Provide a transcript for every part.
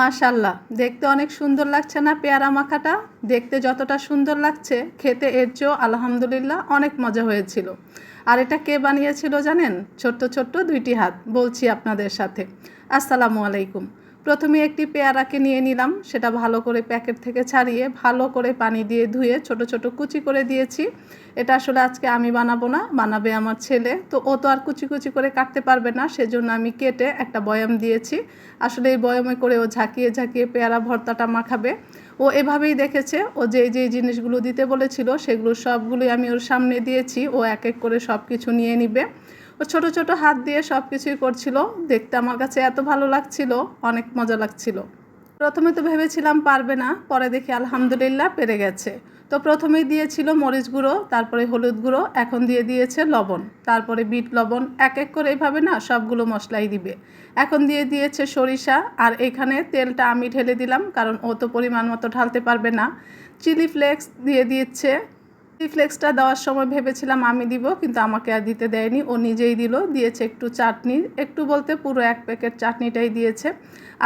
মাশাল্লাহ দেখতে অনেক সুন্দর লাগছে না পেয়ারা মাখাটা? দেখতে যতটা সুন্দর লাগছে, খেতে এর চেয়েও আলহামদুলিল্লাহ অনেক মজা হয়েছিল। আর এটা কে বানিয়েছিল জানেন? ছোট্ট ছোট্ট দুইটি হাত, বলছি আপনাদের সাথে। আসসালামু আলাইকুম। প্রথমে একটি পেয়ারাকে নিয়ে নিলাম, সেটা ভালো করে প্যাকেট থেকে ছাড়িয়ে ভালো করে পানি দিয়ে ধুয়ে ছোট ছোট কুচি করে দিয়েছি। এটা আসলে আজকে আমি বানাবো না, বানাবে আমার ছেলে। তো ও তো আর কুচি কুচি করে কাটতে পারবে না, সেজন্য আমি কেটে একটা বয়াম দিয়েছি। আসলে এই বয়ামে করে ও ঝাঁকিয়ে ঝাঁকিয়ে পেয়ারা ভর্তাটা মাখাবে। ও এভাবেই দেখেছে, ও যেই যেই জিনিসগুলো দিতে বলেছিল, সেগুলো সবগুলোই আমি ওর সামনে দিয়েছি। ও এক এক করে সব কিছু নিয়ে নিবে। ও ছোট ছোট হাত দিয়ে সব কিছুই করছিল। দেখতে আমার কাছে এত ভালো লাগছিল, অনেক মজা লাগছিল। প্রথমে তো ভেবেছিলাম পারবে না, পরে দেখি আলহামদুলিল্লাহ পেরে গেছে। তো প্রথমেই দিয়েছিল মরিচ গুঁড়ো, তারপরে হলুদ গুঁড়ো, এখন দিয়ে দিয়েছে লবণ। তারপরে বিট লবণ, এক এক করে এইভাবে না সবগুলো মশলাই দিবে। এখন দিয়ে দিয়েছে সরিষা, আর এখানে তেলটা আমি ঢেলে দিলাম, কারণ ও তো পরিমাণ মতো ঢালতে পারবে না। চিলি ফ্লেক্স দিয়ে দিচ্ছে ফ্লেক্সটা দেওয়ার সময় ভেবেছিলাম আমি দিব, কিন্তু আমাকে আর দিতে দেয়নি। ও নিজেই দিল, দিয়েছে একটু চাটনি। একটু বলতে পুরো এক প্যাকেট চাটনিটাই দিয়েছে।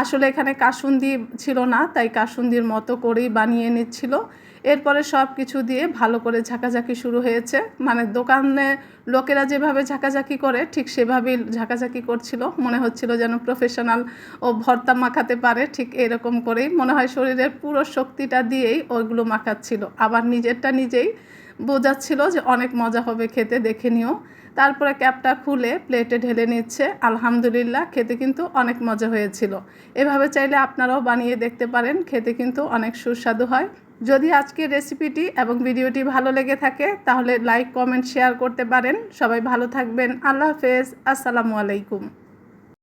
আসলে এখানে কাসুন্দি ছিল না, তাই কাসুন্দির মতো করেই বানিয়ে নিচ্ছিল। এরপরে সব কিছু দিয়ে ভালো করে ঝাঁকাঝাঁকি শুরু হয়েছে। মানে দোকানে লোকেরা যেভাবে ঝাঁকাঝাঁকি করে, ঠিক সেভাবেই ঝাঁকাঝাঁকি করছিল। মনে হচ্ছিল যেন প্রফেশনাল ও ভর্তা মাখাতে পারে, ঠিক এরকম করেই। মনে হয় শরীরের পুরো শক্তিটা দিয়েই ওইগুলো মাখাচ্ছিল। আবার নিজেরটা নিজেই বোঝাচ্ছিল যে অনেক মজা হবে খেতে, দেখে নিও। তারপরে ক্যাপটা খুলে প্লেটে ঢেলে নিচ্ছে। আলহামদুলিল্লাহ, খেতে কিন্তু অনেক মজা হয়েছিল। এভাবে চাইলে আপনারাও বানিয়ে দেখতে পারেন, খেতে কিন্তু অনেক সুস্বাদু হয়। যদি আজকের রেসিপিটি এবং ভিডিওটি ভালো লেগে থাকে, তাহলে লাইক, কমেন্ট, শেয়ার করতে পারেন। সবাই ভালো থাকবেন। আল্লাহ হাফেজ। আসসালামু আলাইকুম।